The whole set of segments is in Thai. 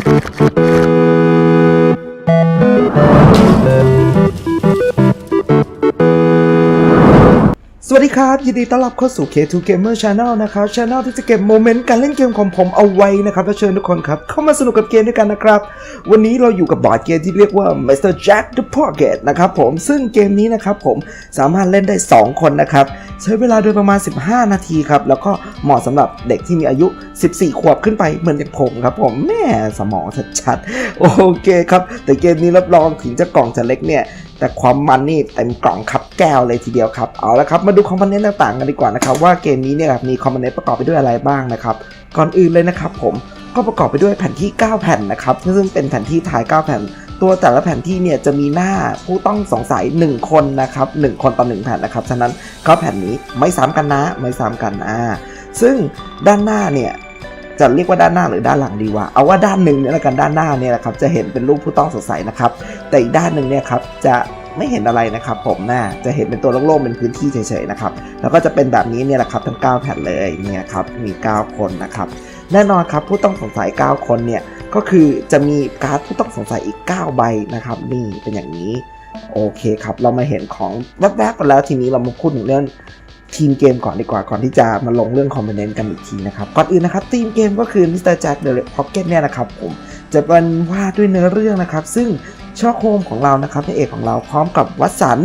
Thank you. ครับ ยินดีต้อนรับเข้าสู่ K2 Gamer Channel นะครับ Channel ที่จะเก็บโมเมนต์การเล่นเกมของผมเอาไว้นะครับและเชิญทุกคนครับ เข้ามาสนุกกับเกมด้วยกันนะครับ วันนี้เราอยู่กับบอร์ดเกมที่เรียกว่า Mr. Jack the Pocket นะครับผมซึ่งเกมนี้นะครับผมสามารถเล่นได้ 2 คนนะครับ ใช้เวลาโดยประมาณ 15 นาทีครับ แล้วก็เหมาะสำหรับเด็กที่มีอายุ 14 ขวบขึ้นไปเหมือนอย่างผมครับผมแม่สมองชัดๆโอเคครับแต่เกมนี้รับรองถึงจะกล่องจะเล็กเนี่ย แต่ความมันนี่เต็มกล่องครับแก้วเลยทีเดียวครับเอาละครับมาดูคอมโพเนนต์ต่างๆกันดีกว่านะครับว่าเกมนี้เนี่ยมีคอมโพเนนต์ประกอบไปด้วยอะไรบ้างนะครับก่อนอื่นเลยนะครับผมก็ประกอบไปด้วยแผ่นที่ 9 แผ่นนะครับซึ่งเป็นแผ่นที่ถ่าย 9 แผ่น ตัวแต่ละแผ่นที่เนี่ยจะมีหน้าผู้ต้องสงสัย 1 คนนะครับ1คนต่อ1แผ่นนะครับฉะนั้นก็แผ่นนี้ไม่ซ้ำกันนะไม่ซ้ำกันอ่าซึ่งด้านหน้าเนี่ย จะเรียกว่าด้านหน้าหรือด้านหลังดีวะเอาว่าด้านหนึ่งเนี่ยละกันด้านหน้าเนี่ยแหละครับจะเห็นเป็นรูปผู้ต้องสงสัยนะครับ แต่อีกด้านหนึ่งเนี่ยครับจะไม่เห็นอะไรนะครับผมหน้าจะเห็นเป็นตัวโล่งๆเป็นพื้นที่เฉยๆนะครับแล้วก็จะเป็นแบบนี้เนี่ยแหละครับทั้ง 9 แผ่นเลยเนี่ยครับมี 9 คนนะครับแน่นอนครับผู้ต้องสงสัย 9 คนเนี่ยก็คือจะมีการ์ดผู้ต้องสงสัยอีก 9 ใบนะครับนี่เป็นอย่างนี้โอเคครับเรามาเห็นของแวบๆกันแล้วทีนี้เรามาพูดถึงเรื่อง ทีมเกมก่อนดีกว่าก่อนที่จะมาลงเรื่องคอมโพเนนต์กันอีกทีนะครับก่อนอื่นนะครับทีมเกมก็คือ Mr. Jack the Pocket เก็ตเนี่ยนะครับผมจะเป็นว่าด้วยเนื้อเรื่องนะครับ ซึ่งชอโคมของเรานะครับพระเอกของเราพร้อมกับวัสัน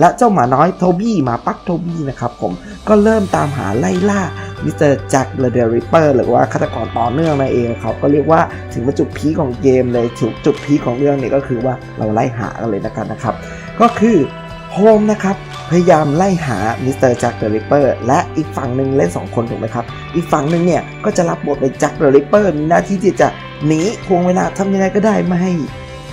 และเจ้าหมาน้อยโทบี้หมาปักโทบี้นะครับผมก็เริ่มตามหาไล่ล่ามิสเตอร์แจ็คเดอะริปเปอร์หรือว่าฆาตกรต่อเนื่องนั่นเองครับก็เรียกว่าถึงจุดพีของเกมเลยถึงจุดพีของเรื่องเนี่ยก็คือว่าเราไล่หากันเลยนะกันนะครับ ก็คือ โฮมนะครับพยายามไล่หามิสเตอร์แจ็คเดอะริปเปอร์และอีกฝั่งหนึ่งเล่น 2 คนถูกไหมครับ อีกฝั่งหนึ่งเนี่ย ก็จะรับบทเป็นแจ็คเดอะริปเปอร์มีหน้าที่ที่จะหนีทวงเวลาทำยังไงก็ได้ไม่ให้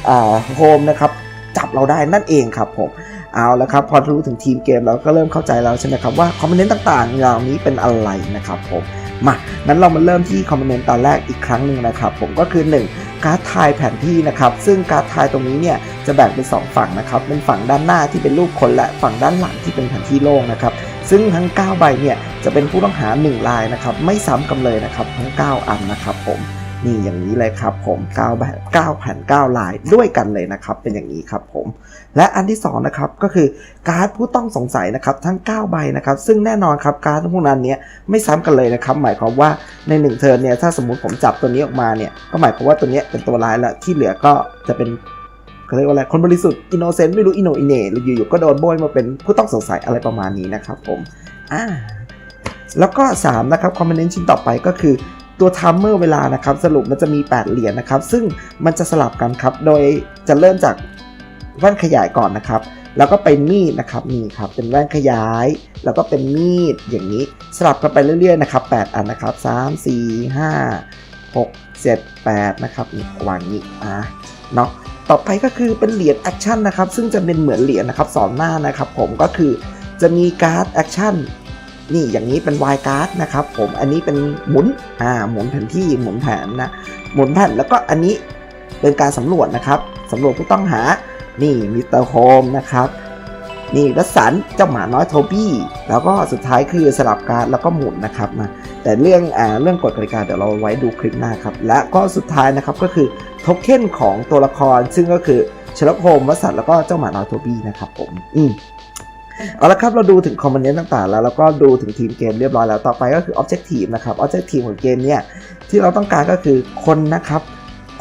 อ่าโฮมนะครับ จับเราได้นั่นเองครับผมเอาละครับ พอรู้ถึงทีมเกมเราก็เริ่มเข้าใจแล้วใช่ไหมครับว่าคอมเนนต์ต่างๆเหล่านี้เป็นอะไรนะครับผม มานั้นเรามาเริ่มที่คอมเมนต์ตอนแรกอีกครั้งหนึ่งนะครับ ผมก็คือ 1 การ์ดทายแผนที่นะครับ ซึ่งการ์ดทายตรงนี้เนี่ยจะแบ่งเป็น 2 ฝั่งนะครับ เป็นฝั่งด้านหน้าที่เป็นรูปคนและฝั่งด้านหลังที่เป็นแผนที่โล่งนะครับ ซึ่งทั้ง 9 ใบเนี่ยจะเป็นผู้ต้องหา1ลายนะครับ ไม่ซ้ำกันเลยนะครับ ทั้ง 9 อันนะครับผม นี่อย่างนี้เลยครับผม9แบบ9แผ่น9ลายด้วยกันเลยนะครับ เป็นอย่างนี้ครับผม และอันที่2นะครับก็คือการ์ดผู้ต้องสงสัยนะครับทั้ง 9 ใบนะครับซึ่งแน่นอนครับการ์ดพวกนั้นเนี้ยไม่ซ้ำกันเลยนะครับ หมายความว่าใน1เทิร์นเนี่ยถ้าสมมุติผมจับตัวนี้ออกมาเนี่ยก็หมายความว่าตัวนี้เป็นตัวร้ายแล้วที่เหลือก็จะเป็นเขาเรียกว่าอะไร คนบริสุทธิ์อินโนเซนต์ไม่รู้อินโนอินเน่หรืออยู่ๆก็โดนโบยมาเป็นผู้ต้องสงสัยอะไรประมาณนี้นะครับผมอ่าแล้วก็ 3 นะครับคอมเมนต์ชิ้นต่อไปก็คือ ตัวทัมเมอร์เวลานะครับ สรุปมันจะมี 8 เหรียญนะครับ ซึ่งมันจะสลับกันครับ โดยจะเริ่มจากแว่นขยายก่อนนะครับ แล้วก็เป็นมีดนะครับนี่ครับเป็นแว่นขยาย แล้วก็เป็นมีดอย่างนี้สลับกันไปเรื่อยๆนะครับ8อันนะครับ 3 4 5 6 7 8 นะครับนี่วางนี้อะเนาะต่อไปก็คือเป็นเหรียญแอคชั่นนะครับ ซึ่งจะเป็นเหมือนเหรียญนะครับสอนหน้านะครับ ผมก็คือจะมีการ์ดแอคชั่น นี่อย่างนี้เป็นวายการ์ดนะครับผมอันนี้เป็นหมุนอ่าหมุนแผนที่หมุนแผนนะหมุนแผนแล้วก็อันนี้เป็นการสำรวจนะครับสำรวจผู้ต้องหานี่มิสเตอร์โฮมนะครับนี่วัสันต์เจ้าหมาน้อยโทบี้แล้วก็สุดท้ายคือสลับการแล้วก็หมุนนะครับมาแต่เรื่องอ่าเรื่องกฎกติกาเดี๋ยวเราไว้ดูคลิปหน้าครับ และก็สุดท้ายนะครับก็คือโทเค็นของตัวละครซึ่งก็คือเชลโฮมวัสันต์แล้วก็เจ้าหมาน้อยโทบี้นะครับผมอืม เอาละครับเราดูถึงคอมโพเนนต์ต่างๆ แล้วแล้วก็ดูถึงทีมเกมเรียบร้อยแล้วต่อไปก็คือออบเจกตีฟนะครับออบเจกตีฟของเกมเนี่ยที่เราต้องการก็คือคนนะครับ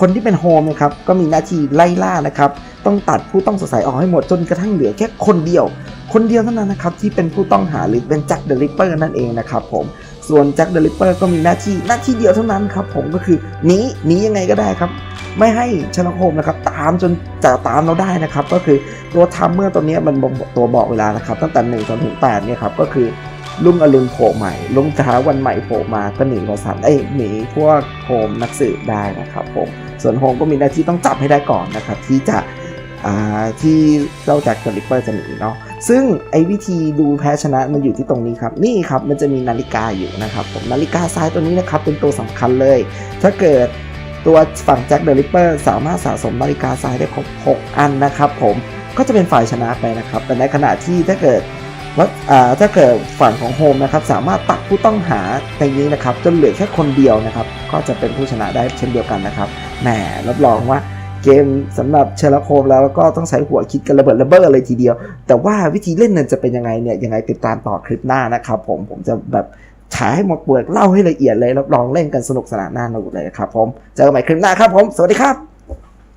คนที่เป็นโฮมนะครับก็มีหน้าที่ไล่ล่านะครับต้องตัดผู้ต้องสงสัยออกให้หมดจนกระทั่งเหลือแค่คนเดียว คนเดียวเท่านั้นนะครับที่เป็นผู้ต้องหาหรือเป็นแจ็คเดอะริปเปอร์นั่นเองนะครับผม ส่วนแจ็คเดอะริปเปอร์ก็มีหน้าที่หน้าที่เดียวเท่านั้นครับผมก็คือหนีหนียังไงก็ได้ครับ ไม่ให้ชนโฮมนะครับตามจนจะตามเราได้นะครับ ก็คือตัวทัมเมอร์ตัวนี้มันบอกตัวบอกเวลานะครับ ตั้งแต่หนึ่งจนถึงแปดเนี่ยครับก็คือลุงอรุณโผล่ใหม่ ลุงเช้าวันใหม่โผล่มาก็หนีวสันต์เอ้หนีพวกโฮมนักสืบได้นะครับผมส่วนโฮมก็มีหน้าที่ต้องจับให้ได้ก่อนนะครับที่จะ ที่เจ้าแจ็คกับริปเปอร์จะหนีเนาะซึ่งไอ้วิธีดูแพ้ชนะมันอยู่ที่ตรงนี้ครับ นี่ครับมันจะมีนาฬิกาอยู่นะครับผมนาฬิกาทรายตัวนี้นะครับเป็นตัวสำคัญเลย ถ้าเกิดตัวฝั่งแจ็คเดอะริปเปอร์สามารถสะสมนาฬิกาทรายได้ครบ6อันนะครับผมก็จะเป็นฝ่ายชนะไปนะครับ แต่ในขณะที่ถ้าเกิดว่าอ่าถ้าเกิดฝั่งของโฮมนะครับสามารถตัดผู้ต้องหาในนี้นะครับจนเหลือแค่คนเดียวนะครับ ก็จะเป็นผู้ชนะได้เช่นเดียวกันนะครับแหมรับรองว่า เกมสำหรับเชลโคมแล้วก็ต้องใช้หัวคิดกันระเบิดระเบ้อเลยทีเดียว แต่ว่าวิธีเล่นนั้นจะเป็นยังไงเนี่ยยังไงติดตามต่อคลิปหน้านะครับผมผมจะแบบฉายให้หมดเปลือกเล่าให้ละเอียดเลยรับรองเล่นกันสนุกสนานน่าหนุกเลยครับผมเจอกันใหม่คลิปหน้าครับผม สวัสดีครับ